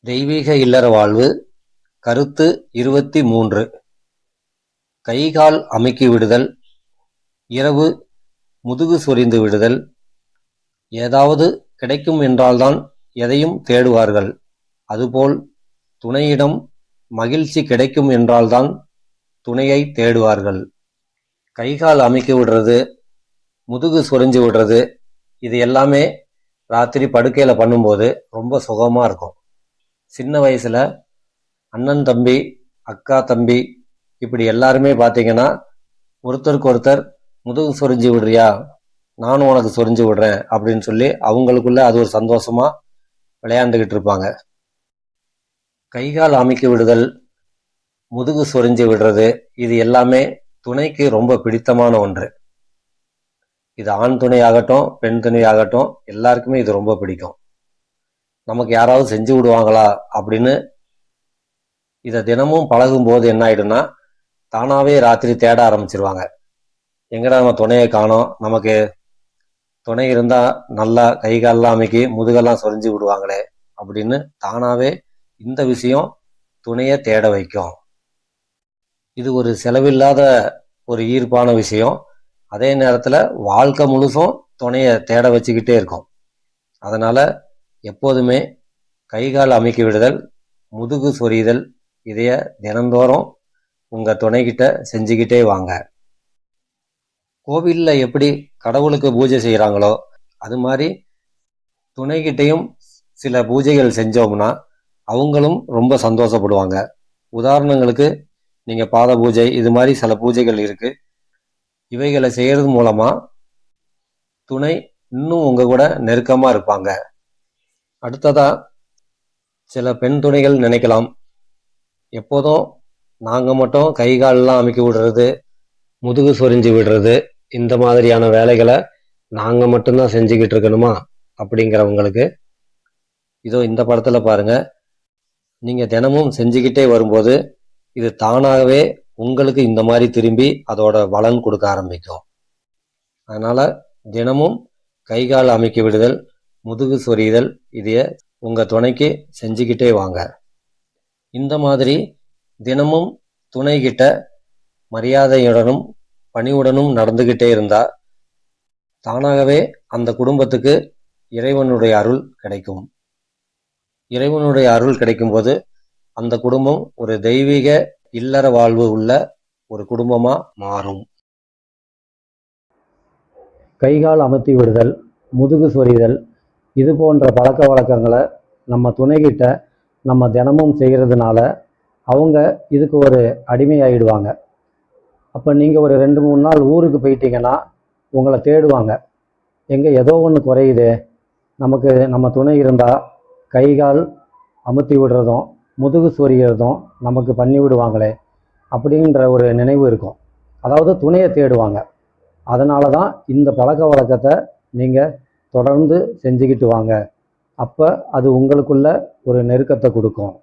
தெய்வீக இல்லற வாழ்வு கருத்து இருபத்தி மூன்று. கைகால் அமைக்கி விடுதல் இரவு முதுகு சொரிந்து விடுதல் ஏதாவது கிடைக்கும் என்றால்தான் எதையும் தேடுவார்கள். அதுபோல் துணையிடம் மகிழ்ச்சி கிடைக்கும் என்றால்தான் துணையை தேடுவார்கள். கைகால் அமைக்கி விடுறது முதுகு சொரிஞ்சு விடுறது இது எல்லாமே ராத்திரி படுக்கையில் பண்ணும்போது ரொம்ப சுகமாக இருக்கும். சின்ன வயசுல அண்ணன் தம்பி அக்கா தம்பி இப்படி எல்லாருமே பார்த்தீங்கன்னா ஒருத்தருக்கு ஒருத்தர் முதுகு சொரிஞ்சு விடுறியா? நானும் உனக்கு சொரிஞ்சு விடுறேன் அப்படின்னு சொல்லி அவங்களுக்குள்ள அது ஒரு சந்தோஷமா விளையாண்டுக்கிட்டு இருப்பாங்க. கைகால் அமைக்க விடுதல் முதுகு சொரிஞ்சு விடுறது இது எல்லாமே துணைக்கு ரொம்ப பிடித்தமான ஒன்று. இது ஆண் துணை ஆகட்டும் பெண் துணை ஆகட்டும் எல்லாருக்குமே இது ரொம்ப பிடிக்கும். நமக்கு யாராவது செஞ்சு விடுவாங்களா அப்படின்னு இதை தினமும் பழகும் போது என்ன ஆயிடும்னா தானாவே ராத்திரி தேட ஆரம்பிச்சிருவாங்க. எங்கடா நம்ம துணையை காணோம்? நமக்கு துணை இருந்தா நல்லா கை கால்லாம் அமைக்கி முதுகெல்லாம் சொரிஞ்சு விடுவாங்களே அப்படின்னு தானாவே இந்த விஷயம் துணையை தேட வைக்கும். இது ஒரு செலவில்லாத ஒரு ஈர்ப்பான விஷயம். அதே நேரத்தில் வாழ்க்கை முழுசும் துணையை தேட வச்சுக்கிட்டே இருக்கும். அதனால எப்போதுமே கைகால் அமைக்கி விடுதல் முதுகு சொறிதல் இதைய தினந்தோறும் உங்கள் துணைக்கிட்ட செஞ்சுக்கிட்டே வாங்க. கோவில்ல எப்படி கடவுளுக்கு பூஜை செய்கிறாங்களோ அது மாதிரி துணைக்கிட்டையும் சில பூஜைகள் செஞ்சோம்னா அவங்களும் ரொம்ப சந்தோஷப்படுவாங்க. உதாரணங்களுக்கு நீங்கள் பாத பூஜை இது மாதிரி சில பூஜைகள் இருக்குது இவைகளை செய்கிறது மூலமாக துணை இன்னும் உங்கள் கூட நெருக்கமாக இருப்பாங்க. அடுத்ததா சில பெண் துணைகள் நினைக்கலாம். எப்போதும் நாங்கள் மட்டும் கை கால்லாம் அமைக்க விடுறது முதுகு சொரிஞ்சு விடுறது இந்த மாதிரியான வேலைகளை நாங்கள் மட்டும்தான் செஞ்சுக்கிட்டு இருக்கணுமா அப்படிங்கிறவங்களுக்கு இதோ இந்த படத்தில் பாருங்கள் நீங்கள் தினமும் செஞ்சுக்கிட்டே வரும்போது இது தானாகவே உங்களுக்கு இந்த மாதிரி திரும்பி அதோட வளன் கொடுக்க ஆரம்பிக்கும். அதனால் தினமும் கை கால் அமைக்க விடுதல் முதுகு சொரிதல் இதைய உங்கள் துணைக்கு செஞ்சுக்கிட்டே வாங்க. இந்த மாதிரி தினமும் துணைகிட்ட மரியாதையுடனும் பணிவுடனும் நடந்துக்கிட்டே இருந்தா தானாகவே அந்த குடும்பத்துக்கு இறைவனுடைய அருள் கிடைக்கும். இறைவனுடைய அருள் கிடைக்கும்போது அந்த குடும்பம் ஒரு தெய்வீக இல்லற வாழ்வு உள்ள ஒரு குடும்பமா மாறும். கைகால் அமர்த்தி விடுதல் முதுகு சொரிதல் இது போன்ற பழக்க வழக்கங்களை நம்ம துணைகிட்ட நம்ம தினமும் செய்கிறதுனால அவங்க இதுக்கு ஒரு அடிமையாகிடுவாங்க அப்போ நீங்கள் ஒரு ரெண்டு மூணு நாள் ஊருக்கு போயிட்டீங்கன்னா உங்களை தேடுவாங்க. எங்கே ஏதோ ஒன்று குறையுது. நமக்கு நம்ம துணை இருந்தால் கை கால் அமுத்தி விடுறதும் முதுகு சொரிகிறதும் நமக்கு பண்ணி விடுவாங்களே அப்படின்ற ஒரு நினைவு இருக்கும். அதாவது துணையை தேடுவாங்க. அதனால தான் இந்த பழக்க வழக்கத்தை நீங்கள் தொடர்ந்து செஞ்சுக்கிட்டு வாங்க. அப்போ அது உங்களுக்குள்ள ஒரு நெருக்கத்தை கொடுக்கும்.